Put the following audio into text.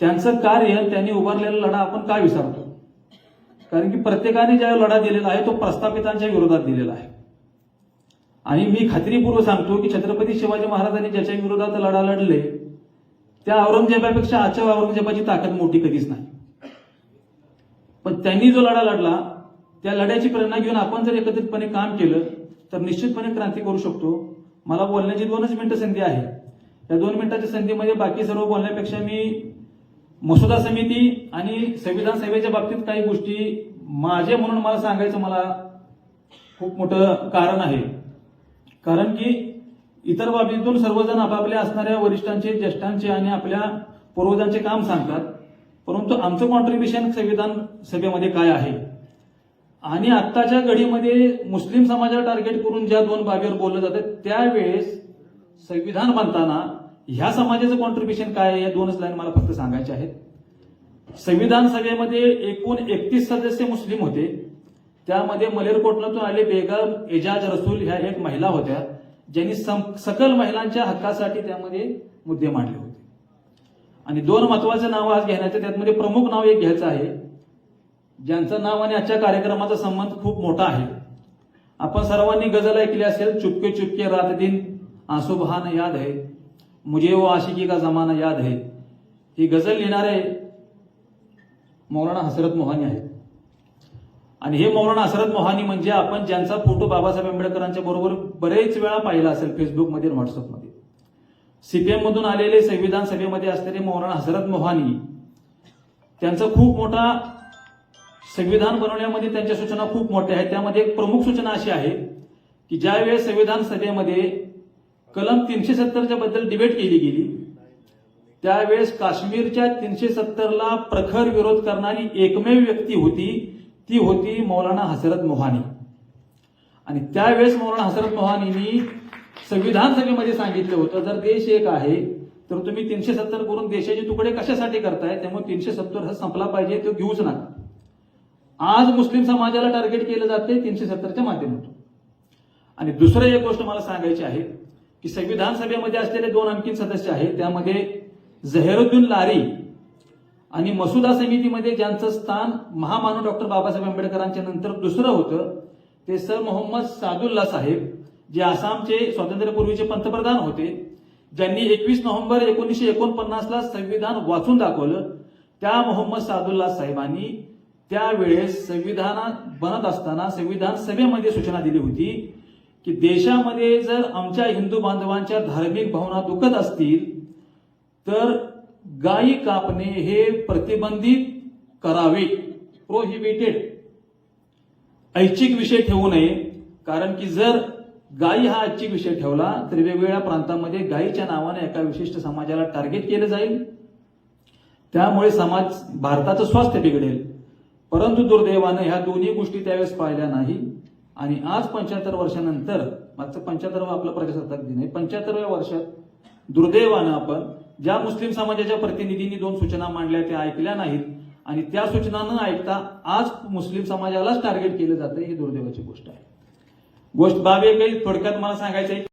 त्यांचं कार्य त्यांनी उभारलेला लढा आपण का विसरतो? कारण की प्रत्येकाने ज्या लढा दिलेला आहे तो प्रस्थापितांच्या विरोधात दिलेला आहे. आणि मी खात्रीपूर्वक सांगतो की छत्रपती शिवाजी महाराजांनी ज्याच्या विरोधात लढा लढले त्या औरंगजेबापेक्षा आजच्या औरंगजेबाची ताकद मोठी कधीच नाही. पण त्यांनी जो लढा लढला त्या लढ्याची प्रेरणा घेऊन आपण जर एकत्रितपणे काम केलं तर निश्चितपणे क्रांती करू शकतो. मला बोलण्याची दोनच मिनिटं संधी आहे. या दोन मिनिटाच्या संधीमध्ये बाकी सर्व बोलण्यापेक्षा मी मसुदा समिती आणि संविधान सभेच्या बाबतीत काही गोष्टी माझे म्हणून मला सांगायचं मला खूप मोठं कारण आहे. कारण की इतर बाबतीतून सर्वजण आपापल्या असणाऱ्या वरिष्ठांचे ज्येष्ठांचे आणि आपल्या पूर्वजांचे काम सांगतात. परंतु आमचं कॉन्ट्रीब्युशन संविधान सभेमध्ये काय आहे? आणि आत्ताच्या घडीमध्ये मुस्लिम समाजाला टार्गेट करून ज्या दोन बाबीवर बोललं जातं त्यावेळेस संविधान बनताना ह्या समाजाचं कॉन्ट्रीब्युशन काय आहे? या दोनच लाईन मला फक्त सांगायचे आहेत. संविधान सभेमध्ये एकूण एकतीस सदस्य मुस्लिम होते. त्यामध्ये मलेरकोटलातून आले बेगम एजाज रसूल ह्या एक महिला होत्या ज्यांनी सम- सकल महिलांच्या हक्कासाठी त्यामध्ये मुद्दे मांडले होते. आणि दोन महत्त्वाचे नाव आज घेण्याचे त्यातमध्ये प्रमुख नाव एक घ्यायचं आहे. ज्यांचं नाव आणि आजच्या कार्यक्रमाचा संबंध खूप मोठा आहे. आपण सर्वांनी गझल ऐकली असेल चुपके चुपके रात दिन आंसू बहान याद आहे मुझे वो आशिकी का जमाना याद है। ही गझल लिहिणारे मौलाना हसरत मोहानी आहेत। आणि हे मौलाना हसरत मोहानी म्हणजे आपण ज्यांचा फोटो बाबासाहेब आंबेडकरांच्या बरोबर बरेच वेळा पाहिला असेल फेसबुकमध्ये व्हॉट्सअपमध्ये. सीपीएम मधून आलेले संविधान सभेमध्ये असलेले मौलाना हसरत मोहानी त्यांचा खूप मोठा संविधान बनवण्यामध्ये त्यांच्या सूचना खूप मोठ्या आहेत. त्यामध्ये एक प्रमुख सूचना अशी आहे की ज्यावेळेस संविधान सभेमध्ये कलम तीनशे सत्तरच्या बद्दल डिबेट केली गेली. त्यावेळेस काश्मीरच्या तीनशे सत्तरला प्रखर विरोध करणारी एकमेव व्यक्ती होती ती होती मौलाना हसरत मोहानी. आणि त्यावेळेस मौलाना हसरत मोहानींनी संविधान सभेमध्ये सांगितलं होतं जर देश एक आहे तर तुम्ही तीनशे सत्तर करून देशाचे तुकडे कशासाठी करताय? त्यामुळे तीनशे सत्तर हा संपला पाहिजे तो घेऊच नका. आज मुस्लिम समाजाला टार्गेट केलं जाते तीनशे सत्तरच्या माध्यमातून. आणि दुसरं एक गोष्ट मला सांगायची आहे की संविधान सभेमध्ये असलेले दोन आणखीन सदस्य आहेत त्यामध्ये झहेरुद्दीन लारी आणि मसुदा समितीमध्ये ज्यांचं स्थान महामानव डॉक्टर बाबासाहेब आंबेडकरांच्या नंतर दुसरं होतं ते सर मोहम्मद सादुल्ला साहेब जे आसामचे स्वातंत्र्यपूर्वीचे पंतप्रधान होते. ज्यांनी एकवीस नोव्हेंबर एकोणीसशे एकोणपन्नासला संविधान वाचून दाखवलं त्या मोहम्मद सादुल्ला साहेबांनी त्यावेळेस संविधान बनत असताना संविधान सभेमध्ये सूचना दिली होती. की देशामध्ये जर आमच्या हिंदू बांधवांच्या धार्मिक भावना दुखत असतील तर गायी कापणे हे प्रतिबंधित करावे प्रोहिबिटेड ऐच्छिक विषय ठेवू नये कारण की जर गायी हा ऐच्छिक विषय ठेवला तर वेगवेगळ्या प्रांतामध्ये गायीच्या नावाने एका विशिष्ट समाजाला टार्गेट केलं जाईल. त्यामुळे समाज भारताचं स्वास्थ्य बिघडेल. परंतु दुर्दैवानं ह्या दोन्ही गोष्टी त्यावेळेस पाहिल्या नाही. आणि आज पंच्याहत्तर वर्षानंतर मागचं पंच्याहत्तरवा आपलं प्रजासत्ताक दिन आहे. पंच्याहत्तरव्या वर्षात दुर्दैवानं आपण ज्या मुस्लिम समाजाच्या प्रतिनिधींनी दोन सूचना मांडल्या त्या ऐकल्या नाहीत. आणि त्या सूचना न ऐकता आज मुस्लिम समाजालाच टार्गेट केलं जातं ही दुर्दैवाची गोष्ट आहे. गोष्ट बाब काही थोडक्यात मला सांगायचं आहे